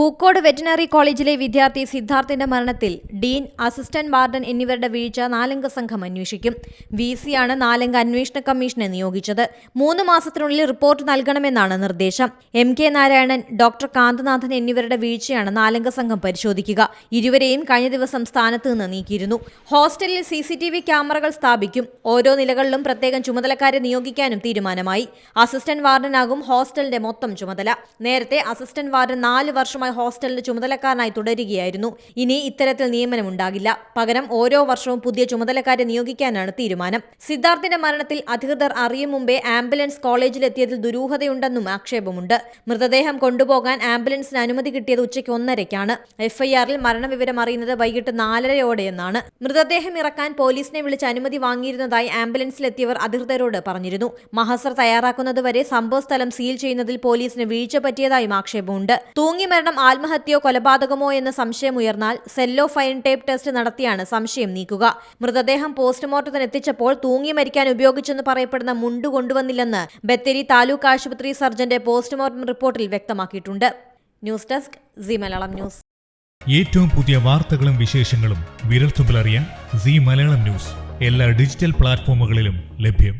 Pookode veterinary കോളേജിലെ വിദ്യാർത്ഥി സിദ്ധാർത്ഥിന്റെ മരണത്തിൽ ഡീൻ അസിസ്റ്റന്റ് വാർഡൻ എന്നിവരുടെ വീഴ്ച നാലംഗ സംഘം അന്വേഷിക്കും. വി സിയാണ് നാലംഗ അന്വേഷണ കമ്മീഷനെ നിയോഗിച്ചത്. മൂന്ന് മാസത്തിനുള്ളിൽ റിപ്പോർട്ട് നൽകണമെന്നാണ് നിർദ്ദേശം. M K Narayanan doctor Kanthanathan എന്നിവരുടെ വീഴ്ചയാണ് നാലംഗ സംഘം പരിശോധിക്കുക. ഇരുവരെയും കഴിഞ്ഞ ദിവസം സ്ഥാനത്ത് നിന്ന് നീക്കിയിരുന്നു. ഹോസ്റ്റലിൽ സി സി ടി വി ക്യാമറകൾ സ്ഥാപിക്കും. ഓരോ നിലകളിലും പ്രത്യേകം ചുമതലക്കാരെ നിയോഗിക്കാനും തീരുമാനമായി. അസിസ്റ്റന്റ് വാർഡനാകും ഹോസ്റ്റലിന്റെ മൊത്തം ചുമതല. നേരത്തെ അസിസ്റ്റന്റ് വാർഡൻ നാല് വർഷമായി ഹോസ്റ്റലിന്റെ ചുമതലക്കാരനായി തുടരുകയായിരുന്നു. ഇനി ഇത്തരത്തിൽ നിയമനമുണ്ടാകില്ല പകരം ഓരോ വർഷവും പുതിയ ചുമതലക്കാരെ നിയോഗിക്കാനാണ് തീരുമാനം. സിദ്ധാർത്ഥിന്റെ മരണത്തിൽ അധികൃതർ അറിയും മുമ്പേ ആംബുലൻസ് കോളേജിലെത്തിയതിൽ ദുരൂഹതയുണ്ടെന്നും ആക്ഷേപമുണ്ട്. മൃതദേഹം കൊണ്ടുപോകാൻ ആംബുലൻസിന് അനുമതി കിട്ടിയത് ഉച്ചയ്ക്ക് ഒന്നരയ്ക്കാണ്. എഫ്ഐആറിൽ മരണവിവരം അറിയുന്നത് വൈകിട്ട് നാലരയോടെയെന്നാണ്. മൃതദേഹം ഇറക്കാൻ പോലീസിനെ വിളിച്ച് അനുമതി വാങ്ങിയിരുന്നതായി ആംബുലൻസിലെത്തിയവർ അധികൃതരോട് പറഞ്ഞിരുന്നു. മഹസർ തയ്യാറാക്കുന്നതുവരെ സംഭവസ്ഥലം സീൽ ചെയ്യുന്നതിൽ പോലീസിന് വീഴ്ച പറ്റിയതായും ആക്ഷേപമുണ്ട്. തൂങ്ങി മരണം ആത്മഹത്യയോ കൊലപാതകമോ എന്ന സംശയമുയർന്നാൽ സെല്ലോ ഫൈൻ ടേപ്പ് ടെസ്റ്റ് നടത്തിയാണ് സംശയം നീക്കുക. മൃതദേഹം പോസ്റ്റ്മോർട്ടത്തിന് എത്തിച്ചപ്പോൾ തൂങ്ങി മരിക്കാൻ ഉപയോഗിച്ചെന്ന് പറയപ്പെടുന്ന മുണ്ട് കൊണ്ടുവന്നില്ലെന്ന് ബത്തേരി താലൂക്ക് ആശുപത്രി സർജന്റെ പോസ്റ്റ്മോർട്ടം റിപ്പോർട്ടിൽ വ്യക്തമാക്കിയിട്ടുണ്ട്. News desk C Malayalam news. ഏറ്റവും പുതിയ വാർത്തകളും വിശേഷങ്ങളും വിരൽത്തുമ്പിൽ അറിയാൻ സി മലയാളം ന്യൂസ്. എല്ലാ ഡിജിറ്റൽ പ്ലാറ്റ്ഫോമുകളിലും ലഭ്യം.